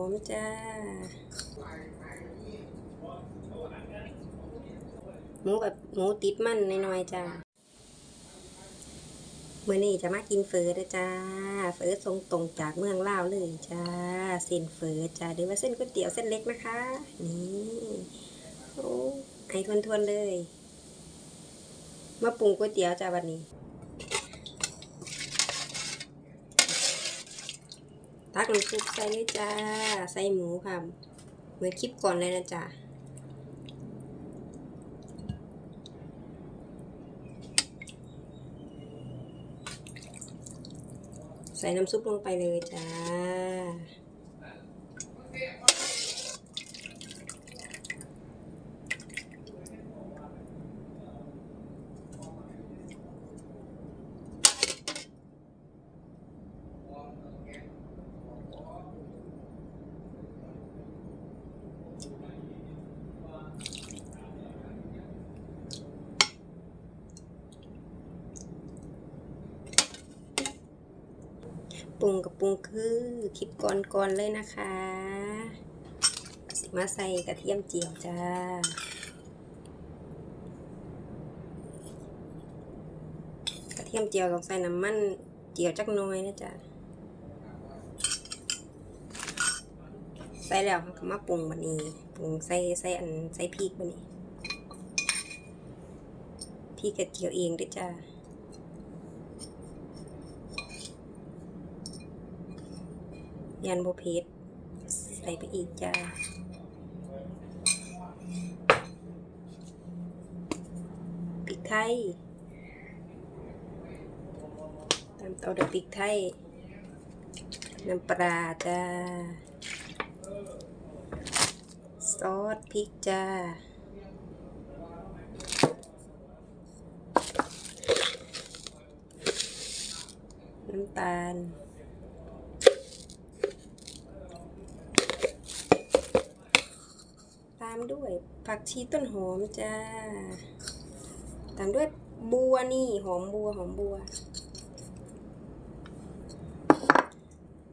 อมจ้าหมูแบบหมูติดมันหน่อยๆจ้าเมื่อนี้จะมากินเฟอเด้อจ้า เฟอทรงตรงจากเมืองลาวเลยจ้า เส้นเฟอจ้าหรือว่าเส้นก๋วยเตี๋ยวเส้นเล็กนะคะ นี่โอ้ไอทวนๆเลย มาปรุงก๋วยเตี๋ยวจ้าวันนี้ ตักน้ำซุปใส่เลยจ้า ใส่หมูค่ะ เหมือนคลิปก่อนเลยนะจ้าใส่น้ำซุปลงไปเลยจ้า ป รุงกับปรุงคือคลิปก่อนๆเลยนะคะสิมาใส่กระเทียมเจียวจ้ากระเทียมเจียวต้องใส่น้ำมันเจียวจักน้อยนะจ๊ะ ใส่แล้วก็มาปรุงบันนี้ปรุงใส่ใส่อันใส่พริกบันนี้พริกกระเจียวเองด้วยจ้า ยันโบเพชรใส่ไปอีกจ้าพริกไทยตามต่อด้วยพริกไทย น้ำปลาจ้า ซอสพริกจ้าน้ำตาลามด้วย ผักชีต้นหอมจ้า ตามด้วยบัวนี่หอมบัวหอมบัว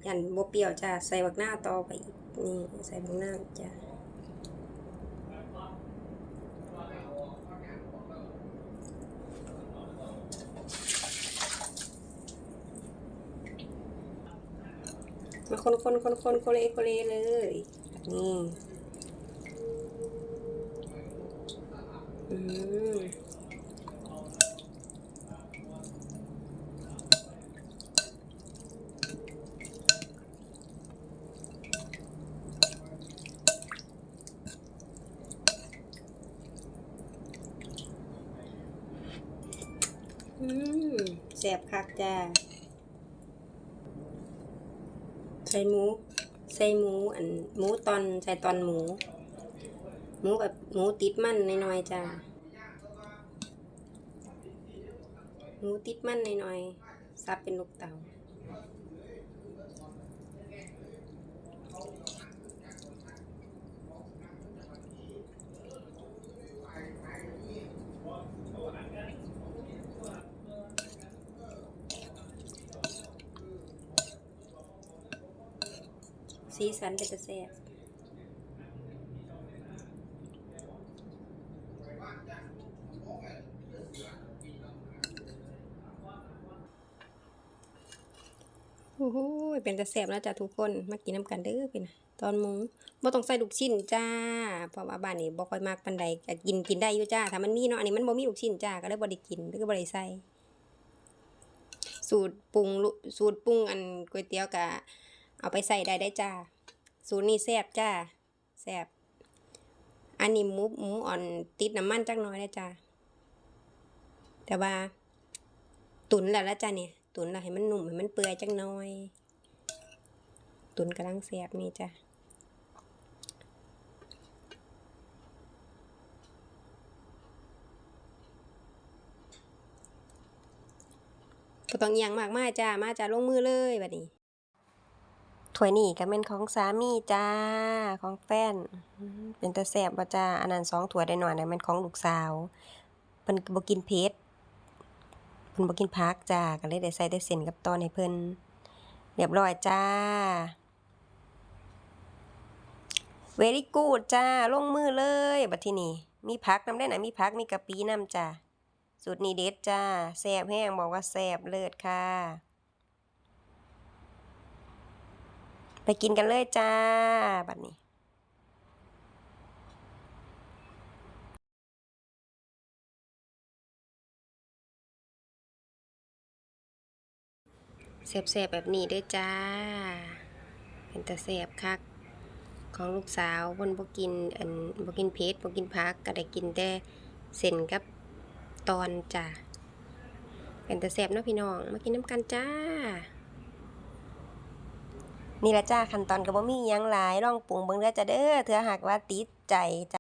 ยันโบเปรี้ยวจ้า ใส่บักหน้าต่อไปอีกนี่ใส่บักหน้าจ้ามาคนคนคนคนโคเลโคเลเลย นี่อืม อืม แสบคักจ้า ใส่หมู ใส่หมูอันหมูตอนใส่ตอนหมู หมูแบบหมูติดมันน่อยๆจ้า หมูติดมันหน่อยๆซับเป็นลูกเต๋าสีสันเป็นตะแซ่บ โอ้โหเป็นตะแซ่บแล้วจ้ะทุกคนมากินน้ำกันเด้อเป็นตอนหมูบ่ต้องใส่ลูกชิ้นจ้าเพราะว่าบ้านนี้บ่ค่อยมากปานใดก็กินกินได้อยู่จ้าถ้ามันมีเนาะอันนี้มันบ่มีลูกชิ้นจ้าก็เลยบ่ได้กินก็บ่ได้ใส่สูตรปรุงสูตรปรุงอันก๋วยเตี๋ยวก็เอาไปใส่ได้ได้จ้าสูตรนี้แซ่บจ้าแซ่บอันนี้หมูหมูอ่อนติดน้ำมันจักน้อยนะจ้าแต่ว่า ตุนแล้วละจ้าเนี่ย ตุนแล้วให้มันหนุ่มให้มันเปื่อยจักหน้อย ตุนกำลังแซ่บนี่จ้าก็ต้องอย่างมากมาจ้า มาจ้าลงมือเลยบัดนี้ถ้วยนี่ก็เป็นของสามีจ้า ของแฟน เป็นตาแซ่บบ่จ้า อันนั้นสองถ้วยได้หน่อยนะมันของลูกสาวเพิ่นบ่กินเผ็ด เพิ่นบ่กินผักจ้าก็เลยได้ใส่แต่เส้นกับตอนให้เพิ่นเรียบร้อยจ้าเวลี่กูดจ้า ลงมือเลยบัดทีนี้มีผักน้ำได้นะมีผักมีกะปิน้ำจ้าสูตรนี้เด็ดจ้าแซ่บแห้งบอกว่าแซ่บเลิศค่ะ ไปกินกันเลยจ้าบัดนี้ แซ่บๆแบบนี้ด้วยจ้า เป็นตาแซ่บคัก ของลูกสาวเพิ่นบ่กินอันบ่กินเผ็ดบ่กินผักก็ได้กินแต่เส้นกับตอนจ้าเป็นตาแซ่บเนาะพี่น้อง มากินน้ำกันจ้า นี่ละจ้าขั้นตอนก็บ่มีหยังหลายลองปรุงเบิ่งเด้อจ้าเด้อเถื่อหากว่าติดใจจ้า